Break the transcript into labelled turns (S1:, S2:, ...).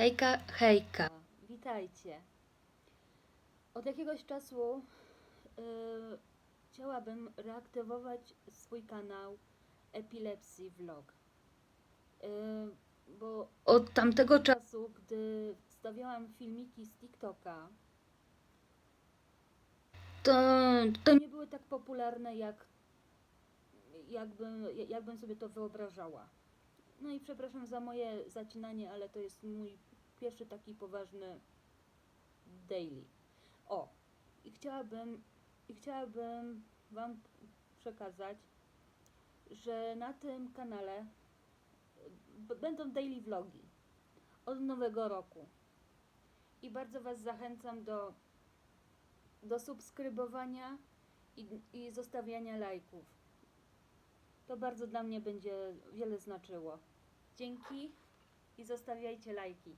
S1: Hejka, hejka. Witajcie. Od jakiegoś czasu y, chciałabym reaktywować swój kanał Epilepsy Vlog. Y, bo od tamtego czasu, gdy wstawiałam filmiki z TikToka, to, to nie były tak popularne, jak jakbym, jakbym sobie to wyobrażała. No i przepraszam za moje zacinanie, ale to jest mój pierwszy taki poważny daily. O, i chciałabym, i chciałabym Wam przekazać, że na tym kanale będą daily vlogi od nowego roku. I bardzo Was zachęcam do, do subskrybowania i, i zostawiania lajków. To bardzo dla mnie będzie wiele znaczyło. Dzięki i zostawiajcie lajki.